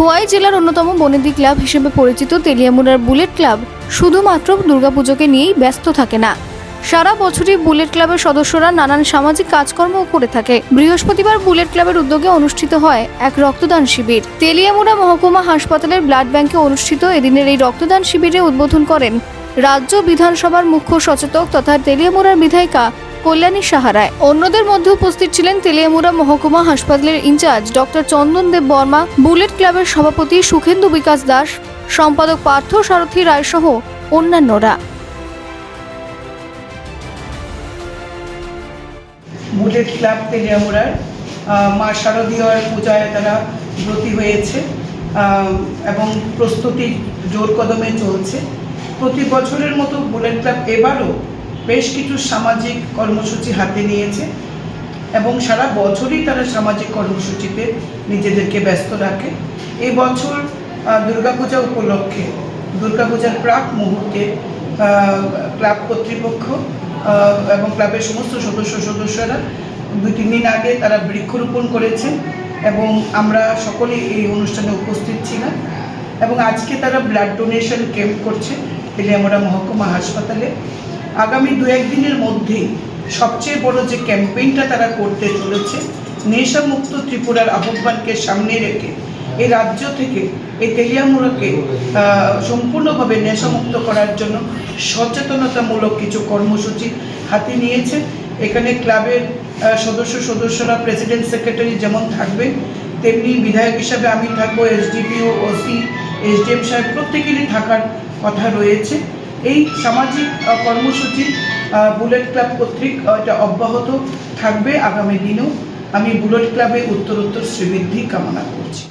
খোয়াই জেলার অন্যতম বনেদি ক্লাব হিসেবে পরিচিত তেলিয়ামুড়ার বুলেট ক্লাব শুধুমাত্র দুর্গাপুজোকে নিয়েই ব্যস্ত থাকে না। সারা বছরই বুলেট ক্লাবের সদস্যরা নানান সামাজিক কাজকর্ম করে থাকে। বৃহস্পতিবার বুলেট ক্লাবের উদ্যোগে অনুষ্ঠিত হয় এক রক্তদান শিবির। তেলিয়ামুড়া মহকুমা হাসপাতালের ব্লাড ব্যাংকে অনুষ্ঠিত এদিনের এই রক্তদান শিবিরে উদ্বোধন করেন রাজ্য বিধানসভার মুখ্য সচেতক তথা তেলিয়ামুড়ার বিধায়িকা কল্যাণী সাহারায় অন্যদের মধ্যে উপস্থিত ছিলেন তেলিয়ামুড়া মহকুমা হাসপাতালের in-charge doctor Chandan Deb Barma, bullet club সভাপতি সুখেন্দু বিকাশ দাস, সম্পাদক পার্থ সারথী রায় সহ অন্যান্যরা। বুলেট ক্লাব তেলিয়ামুড়ার মা শারদীয়ার পূজায় তারা ব্রতী হয়েছে এবং প্রস্তুতি জোর কদমে চলছে। প্রতি বছরের মতো বুলেট ক্লাব এবারও বেশ কিছু সামাজিক কর্মসূচি হাতে নিয়েছে এবং সারা বছরই তারা সামাজিক কর্মসূচিতে নিজেদেরকে ব্যস্ত রাখে। এই বছর দুর্গাপূজা উপলক্ষে, দুর্গাপূজার প্রাক মুহূর্তে ক্লাব কর্তৃপক্ষ এবং ক্লাবের সমস্ত সদস্য সদস্যরা দুই, তিন দিন আগে তারা বৃক্ষরোপণ করেছেন এবং আমরা সকলেই এই অনুষ্ঠানে উপস্থিত ছিলাম এবং আজকে তারা ব্লাড ডোনেশন ক্যাম্প করছে তেলিয়ামোড়া মহকুমা হাসপাতালে। আগামী দু একদিনের মধ্যেই সবচেয়ে বড় যে ক্যাম্পেইনটা তারা করতে চলেছে, নেশামুক্ত ত্রিপুরার আহ্বানকে সামনে রেখে এই রাজ্য থেকে এই তেলিয়ামুড়াকে সম্পূর্ণভাবে নেশামুক্ত করার জন্য সচেতনতামূলক কিছু কর্মসূচি হাতে নিয়েছে। এখানে ক্লাবের সদস্য সদস্যরা, প্রেসিডেন্ট সেক্রেটারি যেমন থাকবে, তেমনি বিধায়ক হিসাবে আমি থাকব, এসডিপিও, ওসি, এসডিএম সাহেব প্রত্যেকেরই থাকার কথা রয়েছে। এই সামাজিক কর্মসূচি বুলেট ক্লাব কর্তৃক এটা অব্যাহত থাকবে আগামী দিনেও। আমি বুলেট ক্লাবে উত্তরোত্তর শ্রীবৃদ্ধি কামনা করছি।